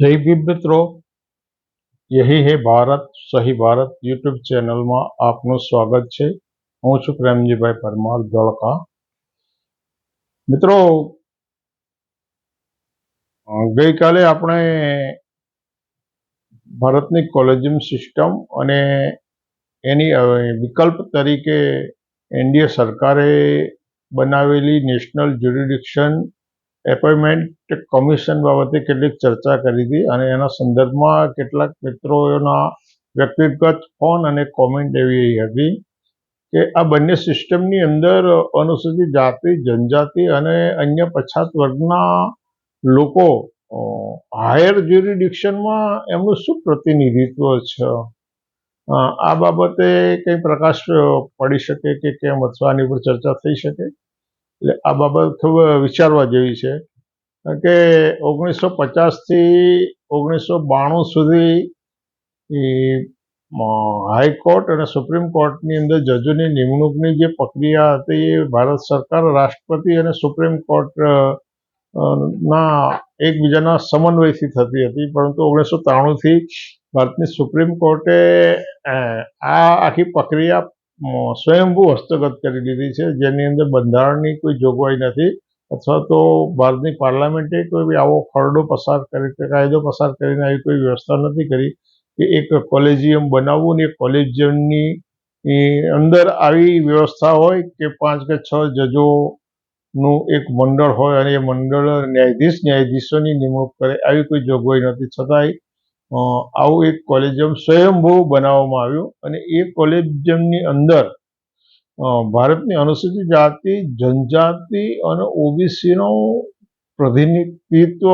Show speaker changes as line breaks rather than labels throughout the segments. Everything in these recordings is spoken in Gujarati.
જય ભીમ મિત્રો. યહી હે ભારત, સહી ભારત યુટ્યુબ ચેનલમાં આપનું સ્વાગત છે. હું છું પ્રેમજીભાઈ પરમાર ધોળકા. મિત્રો ગઈકાલે આપણે ભારતની કોલેજિયમ સિસ્ટમ અને એની વિકલ્પ તરીકે એનડીએ સરકારે બનાવેલી નેશનલ જ્યુરિડિક્શન એપોઇન્ટમેન્ટ કમિશન બાબતે કેટલીક ચર્ચા કરી હતી અને એના સંદર્ભમાં કેટલાક મિત્રોના વ્યક્તિગત ફોન અને કોમેન્ટ એવી હતી કે આ બંને સિસ્ટમની અંદર અનુસૂચિત જાતિ, જનજાતિ અને અન્ય પછાત વર્ગના લોકો હાયર જ્યુરિડિક્શનમાં એમનું શું પ્રતિનિધિત્વ છે? આ બાબતે કંઈ પ્રકાશ પડી શકે કે કેમ અથવા આની ઉપર ચર્ચા થઈ શકે? એટલે આ બાબત ખૂબ વિચારવા જેવી છે. કારણ કે ઓગણીસો પચાસથી ઓગણીસો બાણું સુધી હાઈકોર્ટ અને સુપ્રીમ કોર્ટની અંદર જજોની નિમણૂકની જે પ્રક્રિયા હતી એ ભારત સરકાર, રાષ્ટ્રપતિ અને સુપ્રીમ કોર્ટ ના એકબીજાના સમન્વયથી થતી હતી. પરંતુ ઓગણીસો ત્રાણુંથી ભારતની સુપ્રીમ કોર્ટે આ આખી પ્રક્રિયા સ્વયંભૂ હસ્તગત કરી દીધી છે. જેની અંદર બંધારણની કોઈ જોગવાઈ નથી અથવા તો ભારતની પાર્લામેન્ટે કોઈ બી આવો ખરડો પસાર કરી કાયદો પસાર કરીને આવી કોઈ વ્યવસ્થા નથી કરી કે એક કોલેજિયમ બનાવવું ને કોલેજિયમની અંદર આવી વ્યવસ્થા હોય કે પાંચ કે છ જજોનું એક મંડળ હોય અને એ મંડળ ન્યાયાધીશ ન્યાયાધીશોની નિમણૂક કરે, આવી કોઈ જોગવાઈ નથી. છતાંય આવું એક કોલેજિયમ સ્વયંભૂ બનાવવામાં આવ્યું અને એ કોલેજિયમની અંદર ભારતની અનુસૂચિત જાતિ, જનજાતિ અને ઓબીસીનું પ્રતિનિધિત્વ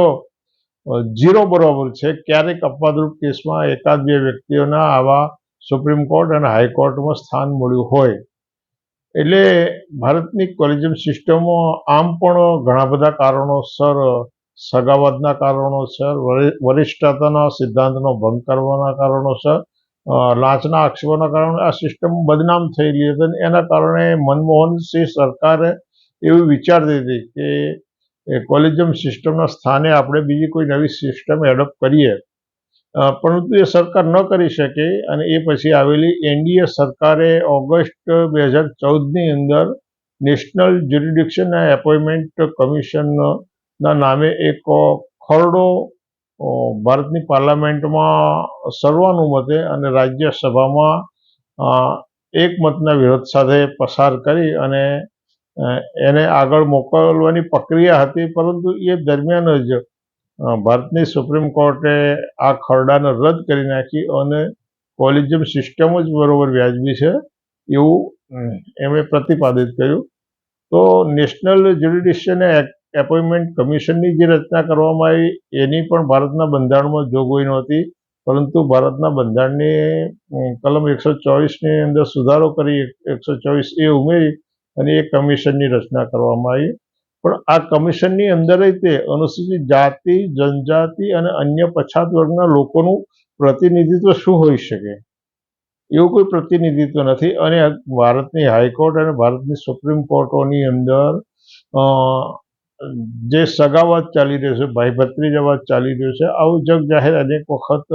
ઝીરો બરાબર છે. ક્યારેક અપવાદરૂપ કેસમાં એકાદ બે વ્યક્તિઓના આવા સુપ્રીમ કોર્ટ અને હાઈકોર્ટમાં સ્થાન મળ્યું હોય. એટલે ભારતની કોલેજિયમ સિસ્ટમો આમ પણ ઘણા બધા કારણોસર સગાવદના કારણોસર, વરિ- વરિષ્ઠતાના સિદ્ધાંતનો ભંગ કરવાના કારણોસર લાંચના આક્ષેપોના કારણે આ સિસ્ટમ બદનામ થઈ રહી હતી એના કારણે મનમોહન સિંહ સરકારે એવું વિચારતી હતી કે, એ કોલેજિયમ સિસ્ટમના સ્થાને આપણે બીજી કોઈ નવી સિસ્ટમ એડોપ્ટ કરીએ. પરંતુ એ સરકાર ન કરી શકે અને એ પછી આવેલી એનડીએ સરકારે ઓગસ્ટ બે હજાર ચૌદની અંદર નેશનલ જ્યુરિડિક્શન એપોઇન્ટમેન્ટ કમિશનના નામે એક ખરડો ભારતની પાર્લામેન્ટમાં સર્વાનુમતે અને રાજ્યસભામાં એકમતના એક મતના વિરોધ સાથે પસાર કરી અને એને આગળ મોકલવાની પ્રક્રિયા હતી, પરંતુ એ દરમિયાન જ ભારતની સુપ્રીમ કોર્ટે આ ખરડાને રદ કરી નાખી અને કોલેજિયમ સિસ્ટમ જ બરોબર વ્યાજબી છે એવું એમણે પ્રતિપાદિત કર્યું. તો નેશનલ જ્યુરિડિક્શન એપોઇન્ટમેન્ટ કમિશનની જે રચના કરવામાં આવી, એની પણ ભારતના બંધારણમાં જોગવાઈ નહોતી, પરંતુ ભારતના બંધારણની કલમ એકસો ચોવીસની અંદર સુધારો કરી, એકસો ચોવીસ એ ઉમેરી અને એ કમિશનની રચના કરવામાં આવી. પણ આ કમિશનની અંદર તે અનુસૂચિત જાતિ, જનજાતિ અને અન્ય પછાત વર્ગના લોકોનું પ્રતિનિધિત્વ શું હોઈ શકે? એવું કોઈ પ્રતિનિધિત્વ નથી અને ભારતની હાઈકોર્ટ અને ભારતની સુપ્રીમ કોર્ટોની અંદર જે સગાવાદ ચાલી રહ્યો છે, ભાઈ ભત્રીજાવાદ ચાલી રહ્યો છે, આવું જગ જાહેર અનેક વખત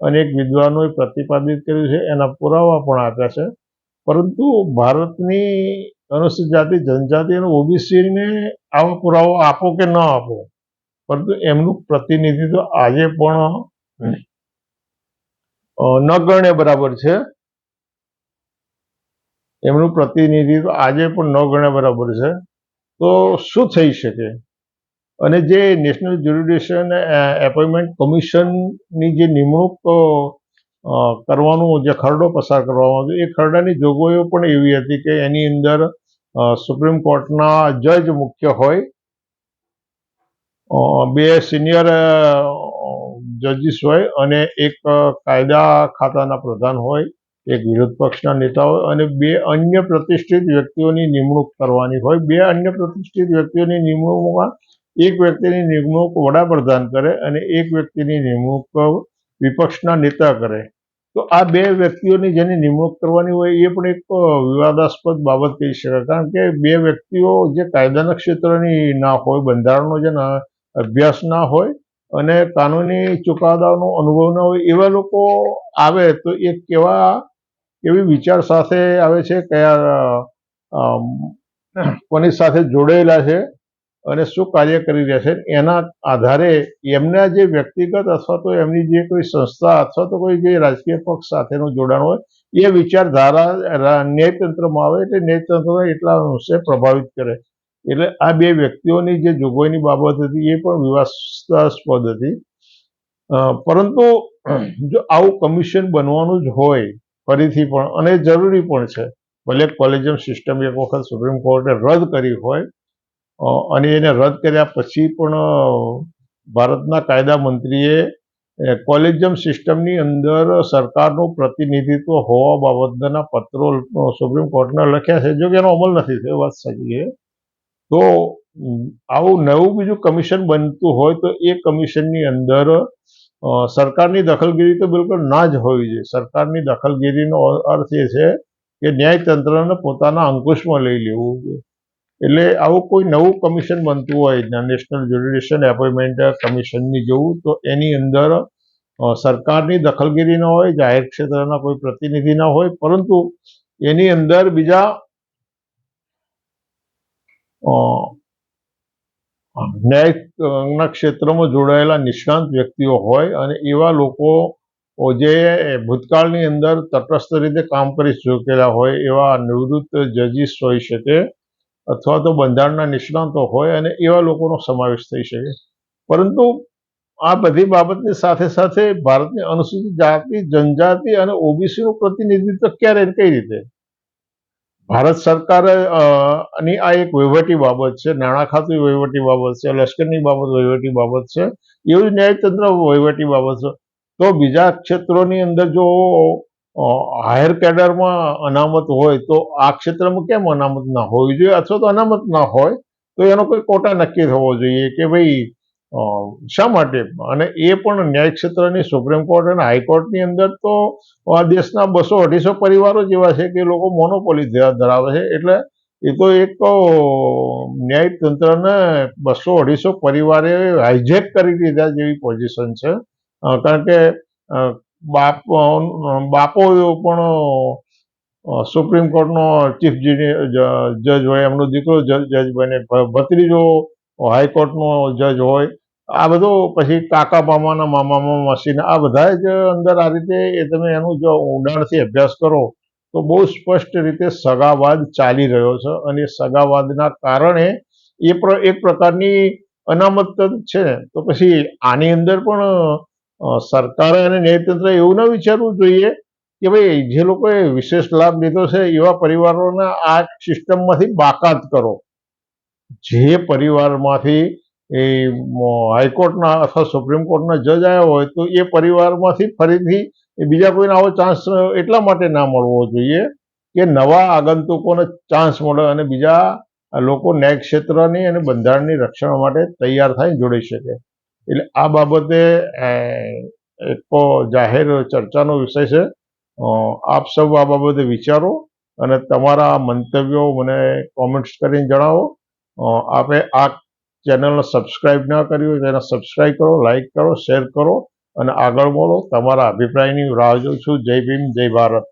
અનેક વિદ્વાનોએ પ્રતિપાદિત કર્યું છે, એના પુરાવા પણ આપ્યા છે. પરંતુ ભારતની અનુસૂચિત જાતિ જનજાતિ અને ઓબીસીને આવો પુરાવો આપો કે ન આપો, પરંતુ એમનું પ્રતિનિધિત્વ આજે પણ ન ગણે બરાબર છે. એમનું પ્રતિનિધિત્વ આજે પણ ન ગણે બરાબર છે. તો શું થઈ શકે? અને જે નેશનલ જ્યુરિડિશન એપોઇન્ટમેન્ટ કમિશનની જે નિમણૂક કરવાનું, જે ખરડો પસાર કરવામાં આવ્યો, એ ખરડાની જોગવાઈઓ પણ એવી હતી કે એની અંદર સુપ્રીમ કોર્ટના જજ મુખ્ય હોય બે સિનિયર જજીસ હોય અને એક કાયદા ખાતાના પ્રધાન હોય એક વિરોધ પક્ષના નેતા હોય અને બે અન્ય પ્રતિષ્ઠિત વ્યક્તિઓની નિમણૂક કરવાની હોય. બે અન્ય પ્રતિષ્ઠિત વ્યક્તિઓની નિમણૂકમાં એક વ્યક્તિની નિમણૂક વડાપ્રધાન કરે અને એક વ્યક્તિની નિમણૂક વિપક્ષના નેતા કરે. તો આ બે વ્યક્તિઓની જેની નિમણૂક કરવાની હોય એ પણ એક વિવાદાસ્પદ બાબત કહી શકાય. કારણ કે બે વ્યક્તિઓ જે કાયદાના ક્ષેત્રની ના હોય, બંધારણનો જે અભ્યાસ ના હોય અને કાનૂની ચુકાદાનો અનુભવ ન હોય એવા લોકો આવે તો એ કેવા કેવી વિચાર સાથે આવે છે કયા કોની સાથે જોડાયેલા છે અને શું કાર્ય કરી રહ્યા છે. એના આધારે એમના જે વ્યક્તિગત અથવા તો એમની જે કોઈ સંસ્થા અથવા તો કોઈ જે રાજકીય પક્ષ સાથેનું જોડાણ હોય, એ વિચારધારા ન્યાયતંત્રમાં આવે એટલે ન્યાયતંત્રને એટલા અંશે પ્રભાવિત કરે. એટલે આ બે વ્યક્તિઓની જે જોગવાઈની બાબત હતી એ પણ વિવાદાસ્પદ હતી. પરંતુ જો આવું કમિશન બનવાનું જ હોય ફરીથી પણ, અને જરૂરી પણ છે. ભલે કોલેજિયમ સિસ્ટમ એક વખત સુપ્રીમ કોર્ટે રદ કરી હોય અને એને રદ કર્યા પછી પણ ભારતના કાયદા મંત્રીએ કોલેજિયમ સિસ્ટમની અંદર સરકારનું પ્રતિનિધિત્વ હોવા બાબતના પત્રો સુપ્રીમ કોર્ટને લખ્યા છે. જો કે એનો અમલ નથી થયો, વાત સાચી તો આવું નવું બીજું કમિશન બનતું હોય તો એ કમિશનની અંદર સરકારની દખલગીરી તો બિલકુલ ના જ હોવી જોઈએ. સરકારની દખલગીરીનો અર્થ એ છે કે ન્યાયતંત્રને પોતાના અંકુશમાં લઈ લેવું જોઈએ. એટલે આવું કોઈ નવું કમિશન બનતું હોય નેશનલ જ્યુડિશિયલ એપોઇન્ટમેન્ટ કમિશનની જેવું, તો એની અંદર સરકારની દખલગીરી ન હોય, જાહેર ક્ષેત્રના કોઈ પ્રતિનિધિ ના હોય, પરંતુ એની અંદર બીજા ન્યાયના ક્ષેત્રમાં જોડાયેલા નિષ્ણાંત વ્યક્તિઓ હોય અને એવા લોકો જે ભૂતકાળની અંદર તટસ્થ રીતે કામ કરી ચૂકેલા હોય, એવા નિવૃત્ત જજીસ હોઈ શકે અથવા તો બંધારણના નિષ્ણાંતો હોય અને એવા લોકોનો સમાવેશ થઈ શકે. પરંતુ આ બધી બાબતની સાથે સાથે ભારતની અનુસૂચિત જાતિ, જનજાતિ અને ઓબીસીનું પ્રતિનિધિત્વ ક્યારે કઈ રીતે? ભારત સરકારની આ એક વહીવટી બાબત છે, નાણાં ખાતું વહીવટી બાબત છે, લશ્કરની બાબત વહીવટી બાબત છે, એવું જ ન્યાયતંત્ર વહીવટી બાબત છે. તો બીજા ક્ષેત્રોની અંદર જો હાયર કેડરમાં અનામત હોય, તો આ ક્ષેત્રમાં કેમ અનામત ના હોવી જોઈએ? અથવા તો અનામત ના હોય, તો એનો કોઈ કોટા નક્કી થવો જોઈએ કે ભાઈ શા માટે? અને એ પણ ન્યાય ક્ષેત્રની સુપ્રીમ કોર્ટ અને હાઈકોર્ટની અંદર તો આ દેશના બસો અઢીસો પરિવારો જેવા છે કે એ લોકો મોનોપોલી ધરાવે છે. એટલે એ તો એક ન્યાયતંત્રને બસો અઢીસો પરિવારે હાઈજેક કરી દીધા જેવી પોઝિશન છે. કારણ કે બાપ બાપો પણ સુપ્રીમ કોર્ટનો ચીફ જજ હોય, એમનો દીકરો, જજ બને ભત્રીજો હાઈકોર્ટનો જજ હોય, આ બધું પછી કાકા મામાના મામા માસીના, આ બધા જ અંદર આ રીતે એ તમે એનું જો ઊંડાણથી અભ્યાસ કરો, તો બહુ સ્પષ્ટ રીતે સગાવાદ ચાલી રહ્યો છે. અને સગાવાદના કારણે એ એક પ્રકારની અનામત છે. તો પછી આની અંદર પણ સરકારે અને ન્યાયતંત્ર એવું ન વિચારવું જોઈએ કે ભાઈ જે લોકોએ વિશેષ લાભ લીધો છે એવા પરિવારોના આ સિસ્ટમમાંથી બાકાત કરો. જે પરિવારમાંથી એ હાઈકોર્ટના અથવા સુપ્રીમ કોર્ટના જજ આવ્યા હોય તો એ પરિવારમાંથી ફરીથી એ બીજા કોઈને આવો ચાન્સ એટલા માટે ના મળવો જોઈએ કે નવા આગંતુકોને ચાન્સ મળે અને બીજા લોકો ન્યાય ક્ષેત્રની અને બંધારણની રક્ષણ માટે તૈયાર થાય જોડાઈ શકે. એટલે આ બાબતે એક તો જાહેર ચર્ચાનો વિષય છે. આપ સૌ આ બાબતે વિચારો અને તમારા મંતવ્યો મને કોમેન્ટ્સ કરીને જણાવો. આપે આ ચેનલને સબસ્ક્રાઇબ ના કરી હોય તો એને સબસ્ક્રાઇબ કરો લાઈક કરો, શેર કરો અને આગળ બોલો. તમારા અભિપ્રાયની રાહ જોઉં છું. જય ભીમ, જય ભારત.